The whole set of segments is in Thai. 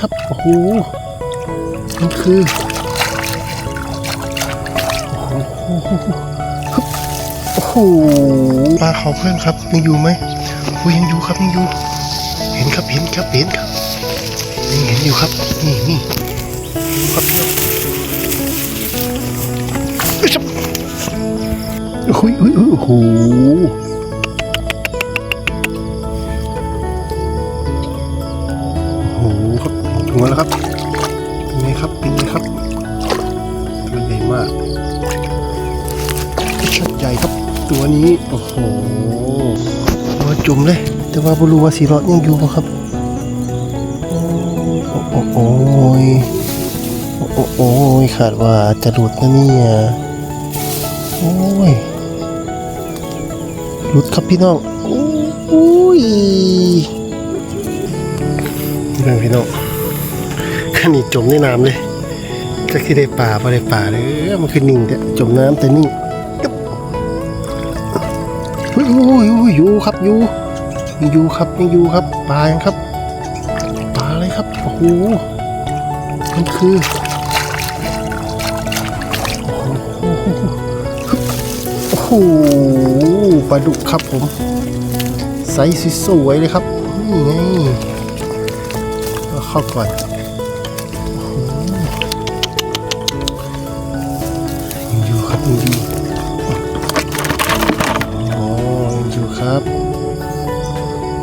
ครับ โอ้โห มันคือ โอ้โหฮึบโอ้โหปลาเขาเพื่อนครับยังอยู่ไหมโอ้ยยังอยู่ครับยังอยู่ เห็นครับเห็นครับเห็นครับยังเห็นอยู่ครับ นี่นี่เห็นครับพี่น้องเอ้ยจับโอ้ยโอ้ยโอ้ยโอ้โห ครับถึงแล้วครับเป็นไงครับเป็นไงครับตัวใหญ่มากชัดใหญ่ครับ ตัวนี้โอ้โหตัวจุ่มเลย แต่ว่าบรู้ว่าสีรอดยังอยู่ปะครับโอ้โอ้โอ้ยโอ้โอ้โอ้ยขาดว่าจะหลุดนะเนี่ยโอ้ยหลุดครับพี่น้องโอ้ยเพื่อนพี่น้อง นนี้จมในน้ำเลยก็คือได้ป่าพอได้ป่าเลยมันคือนิ่งแต่จมน้ำแต่นิ่งตึ๊บเฮ้ยโอ้ยโอ้ยอยู่ครับอยู่อยู่ครับยังอยู่ครับปลายังครับปลาอะไรครับโอ้โหมันคือโอ้โหปลาดุกครับผมไซส์สวยเลยครับนี่ไงเข้าก่อน ครับ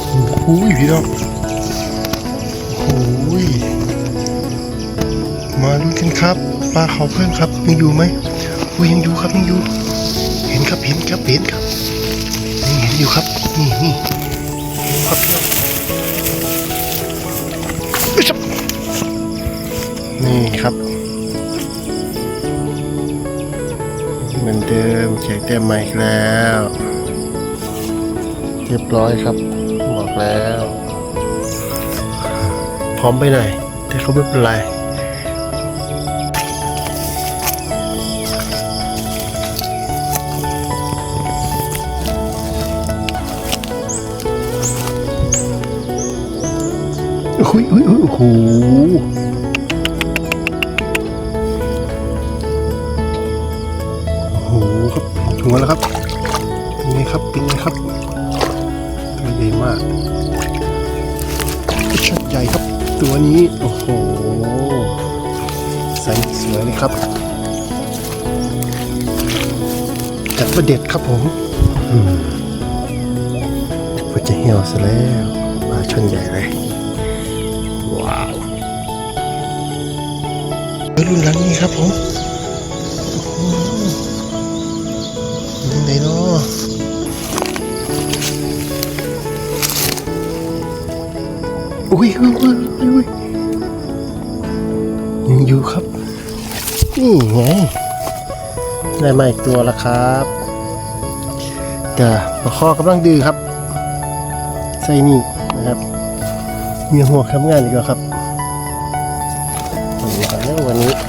โอ้โหพี่น้องโอ้โหมาดูกันครับปลาเขาเพื่อนครับยังอยู่ไหมโอ้ยยังอยู่ครับยังอยู่ เห็นครับเห็นครับเห็นครับยังเห็นอยู่ครับนี่นี่ครับพี่น้องนี่ครับเหมือนเดิมแขกเต็มใหม่แล้ว เรียบร้อยครับ บอกแล้ว พร้อมไปหน่อยแต่เขาไม่เป็นไรโอ้ยโอ้ยโอ้ยโอ้โห มากชัดใหญ่ครับ ตัวนี้ โอ้โห ใสสวยเลยครับจัดประเด็ดครับผมก็จะเหี่ยวซะแล้วมาชนใหญ่เลย ว้าวเฮ้ยรุ่นหลังนี้ครับผมยังไงเนาะ อุ้ยอุ้ยอุ้ยอุ้ยยังอยู่ครับ นี่ไง ได้มาอีกตัวแล้วครับแต่ปลาข้อกำลังดื้อครับใส่นี่นะครับมีหัวทำงานอีกแล้วครับวันนี้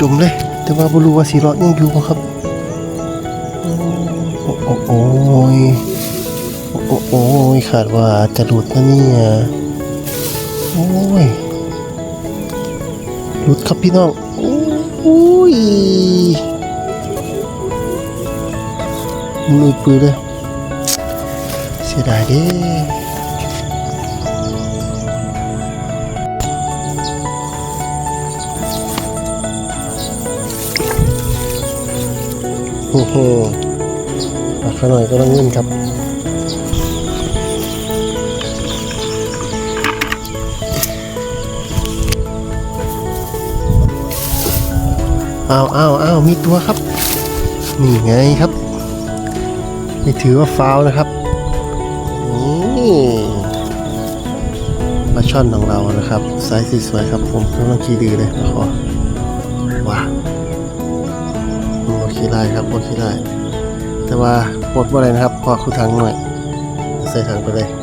จมเลย แต่ว่าบรู้ว่าสีรอดยังอยู่บ่ครับ โอ้โอ้โอ้ยโอ้โอ้โอ้ยขาดว่าจะหลุดนะเนี่ยโอ้ยหลุดครับพี่น้องโอ้ยมือปืนเลยเสียดายเด้ โอ้โหปาขาหน่อยก็ต้องเงินครับอ้าวอ้าวอ้าวมีตัวครับ นี่ไงครับ นี่ถือว่าฟาวนะครับนี่ปลาช่อนของเรานะครับไซส์สวยๆครับ ผมกำลังขี้ดีเลยขอว้า ลายครับบดขี้ลาย แต่ว่าปลดว่าอะไรนะครับพอคือทางหน่อย ใส่ถังไปเลย